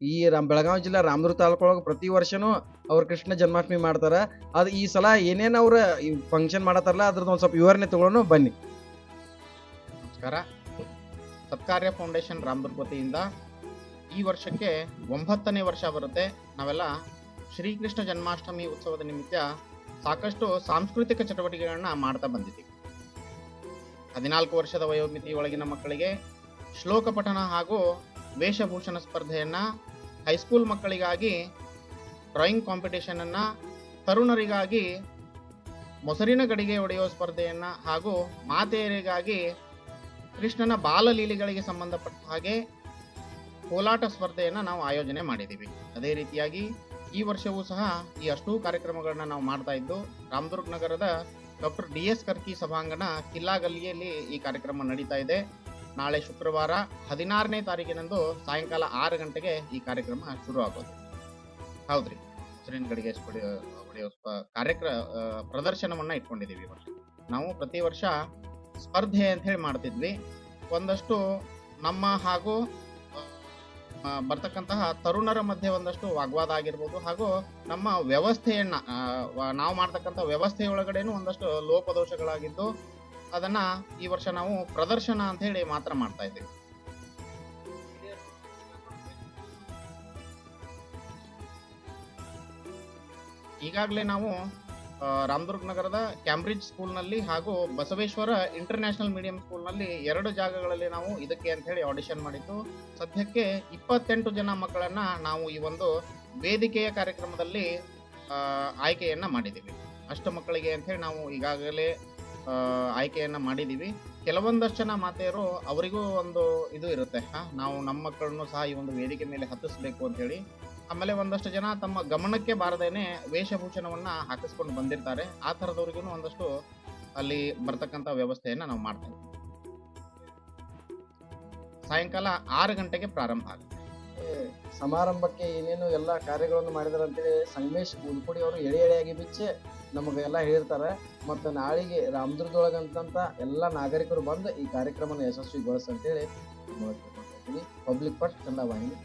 ಈ ರಾಮ್ ಬೆಳಗಾವಿ ಜಿಲ್ಲಾ ರಾಮದುರ್ಗ ತಾಲೂಕು ಒಳಗೆ ಪ್ರತಿ ವರ್ಷನೂ ಅವ್ರ ಕೃಷ್ಣ ಜನ್ಮಾಷ್ಟಮಿ ಮಾಡ್ತಾರ. ಅದು ಈ ಸಲ ಏನೇನು ಅವ್ರ ಫಂಕ್ಷನ್ ಮಾಡತ್ತಾರಲ್ಲ, ಅದ್ರದ್ದು ಒಂದು ಸ್ವಲ್ಪ ವಿವರಣೆ ತಗೊಳ್ಳೋಣ ಬನ್ನಿ. ನಮಸ್ಕಾರ. ಸತ್ಕಾರ್ಯ ಫೌಂಡೇಶನ್ ರಾಮದುರ್ಗ ವತಿಯಿಂದ ಈ ವರ್ಷಕ್ಕೆ ಒಂಬತ್ತನೇ ವರ್ಷ ಬರುತ್ತೆ. ನಾವೆಲ್ಲ ಶ್ರೀಕೃಷ್ಣ ಜನ್ಮಾಷ್ಟಮಿ ಉತ್ಸವದ ನಿಮಿತ್ತ ಸಾಕಷ್ಟು ಸಾಂಸ್ಕೃತಿಕ ಚಟುವಟಿಕೆಗಳನ್ನ ಮಾಡ್ತಾ ಬಂದಿದ್ದೀವಿ. ಹದಿನಾಲ್ಕು ವರ್ಷದ ವಯೋಮಿತಿ ಒಳಗಿನ ಮಕ್ಕಳಿಗೆ ಶ್ಲೋಕ ಪಠಣ ಹಾಗೂ ವೇಷಭೂಷಣ ಸ್ಪರ್ಧೆಯನ್ನು ಹೈಸ್ಕೂಲ್ ಮಕ್ಕಳಿಗಾಗಿ ಡ್ರಾಯಿಂಗ್ ಕಾಂಪಿಟೇಷನನ್ನು ತರುಣರಿಗಾಗಿ ಮೊಸರಿನ ಗಡಿಗೆ ಒಡೆಯುವ ಸ್ಪರ್ಧೆಯನ್ನು ಹಾಗೂ ಮಾತೆಯರಿಗಾಗಿ ಕೃಷ್ಣನ ಬಾಲಲೀಲೆಗಳಿಗೆ ಸಂಬಂಧಪಟ್ಟ ಹಾಗೆ ಕೋಲಾಟ ಸ್ಪರ್ಧೆಯನ್ನು ನಾವು ಆಯೋಜನೆ ಮಾಡಿದ್ದೀವಿ. ಅದೇ ರೀತಿಯಾಗಿ ಈ ವರ್ಷವೂ ಸಹ ಈ ಅಷ್ಟೂ ಕಾರ್ಯಕ್ರಮಗಳನ್ನ ನಾವು ಮಾಡ್ತಾ ಇದ್ದು, ರಾಮದುರ್ಗ ನಗರದ ಡಾಕ್ಟರ್ ಡಿ ಎಸ್ ಕರ್ಕಿ ಸಭಾಂಗಣ ಕಿಲ್ಲಾಗಲ್ಲಿಯಲ್ಲಿ ಈ ಕಾರ್ಯಕ್ರಮ ನಡೀತಾ ಇದೆ. ನಾಳೆ ಶುಕ್ರವಾರ ಹದಿನಾರನೇ ತಾರೀಕಿನಂದು ಸಾಯಂಕಾಲ ಆರು ಗಂಟೆಗೆ ಈ ಕಾರ್ಯಕ್ರಮ ಶುರು ಆಗೋದು ಹೌದ್ರಿ. ಮೊಸರಿನ ಗಡಿಗೆ ಹೊಡೆಯೋ ಹೊಡೆಯೋ ಕಾರ್ಯಕ್ರ ಆ, ಪ್ರದರ್ಶನವನ್ನ ಇಟ್ಕೊಂಡಿದ್ದೀವಿ ವರ್ಷ. ನಾವು ಪ್ರತಿ ವರ್ಷ ಸ್ಪರ್ಧೆ ಅಂತ ಹೇಳಿ ಮಾಡ್ತಿದ್ವಿ. ಒಂದಷ್ಟು ನಮ್ಮ ಹಾಗೂ ಬರ್ತಕ್ಕಂತಹ ತರುಣರ ಮಧ್ಯೆ ಒಂದಷ್ಟು ವಾಗ್ವಾದ ಆಗಿರ್ಬೋದು ಹಾಗೂ ನಮ್ಮ ವ್ಯವಸ್ಥೆಯನ್ನ ನಾವು ಮಾಡ್ತಕ್ಕಂಥ ವ್ಯವಸ್ಥೆ ಒಳಗಡೆನೂ ಒಂದಷ್ಟು ಲೋಪದೋಷಗಳಾಗಿದ್ದು ಅದನ್ನ ಈ ವರ್ಷ ನಾವು ಪ್ರದರ್ಶನ ಅಂತ ಹೇಳಿ ಮಾತ್ರ ಮಾಡ್ತಾ ಇದ್ದೀವಿ. ಈಗಾಗಲೇ ನಾವು ರಾಮದುರ್ಗ ನಗರದ ಕ್ಯಾಂಬ್ರಿಡ್ಜ್ ಸ್ಕೂಲ್ನಲ್ಲಿ ಹಾಗೂ ಬಸವೇಶ್ವರ ಇಂಟರ್ನ್ಯಾಷನಲ್ ಮೀಡಿಯಂ ಸ್ಕೂಲ್ನಲ್ಲಿ ಎರಡು ಜಾಗಗಳಲ್ಲಿ ನಾವು ಇದಕ್ಕೆ ಅಂತ ಹೇಳಿ ಆಡಿಷನ್ ಮಾಡಿದ್ದು. ಸದ್ಯಕ್ಕೆ ಇಪ್ಪತ್ತೆಂಟು ಜನ ಮಕ್ಕಳನ್ನ ನಾವು ಈ ಒಂದು ವೇದಿಕೆಯ ಕಾರ್ಯಕ್ರಮದಲ್ಲಿ ಆಯ್ಕೆಯನ್ನು ಮಾಡಿದ್ದೀವಿ. ಅಷ್ಟು ಮಕ್ಕಳಿಗೆ ಅಂತ ಹೇಳಿ ನಾವು ಈಗಾಗಲೇ ಆಯ್ಕೆಯನ್ನ ಮಾಡಿದ್ದೀವಿ ಕೆಲವೊಂದಷ್ಟು ಜನ ಮಾತೆಯರು ಅವರಿಗೂ ಒಂದು ಇದು ಇರುತ್ತೆ ನಾವು ನಮ್ಮ ಮಕ್ಕಳನ್ನು ಸಹ ಈ ಒಂದು ವೇದಿಕೆ ಮೇಲೆ ಹತ್ತಿಸ್ಬೇಕು ಅಂತೇಳಿ ಆಮೇಲೆ ಒಂದಷ್ಟು ಜನ ತಮ್ಮ ಗಮನಕ್ಕೆ ಬಾರದೇನೆ ವೇಷಭೂಷಣವನ್ನು ಹಾಕಿಸ್ಕೊಂಡು ಬಂದಿರ್ತಾರೆ. ಆ ಥರದವ್ರಿಗೂ ಒಂದಷ್ಟು ಅಲ್ಲಿ ಬರ್ತಕ್ಕಂಥ ವ್ಯವಸ್ಥೆಯನ್ನು ನಾವು ಮಾಡ್ತೇವೆ. ಸಾಯಂಕಾಲ ಆರು ಗಂಟೆಗೆ ಪ್ರಾರಂಭ ಆಗುತ್ತೆ. ಸಮಾರಂಭಕ್ಕೆ ಏನೇನು ಎಲ್ಲ ಕಾರ್ಯಗಳನ್ನು ಮಾಡಿದಾರೆ ಅಂತೇಳಿ ಸಂಗಮೇಶ್ ಉಲ್ಪುಡಿ ಅವರು ಎಳೆ ಎಳೆಯಾಗಿ ಬಿಚ್ಚಿ ನಮಗೆ ಎಲ್ಲ ಹೇಳ್ತಾರೆ, ಮತ್ತು ನಾಳೆಗೆ ರಾಮದುರ್ಗದೊಳಗಂತಂತ ಎಲ್ಲ ನಾಗರಿಕರು ಬಂದು ಈ ಕಾರ್ಯಕ್ರಮನ ಯಶಸ್ವಿಗೊಳಿಸಂತೇಳಿ ಅಂತೇಳಿ ಪಬ್ಲಿಕ್ ಪಟ್ ಕನ್ನಡ ವಾಹಿನಿ.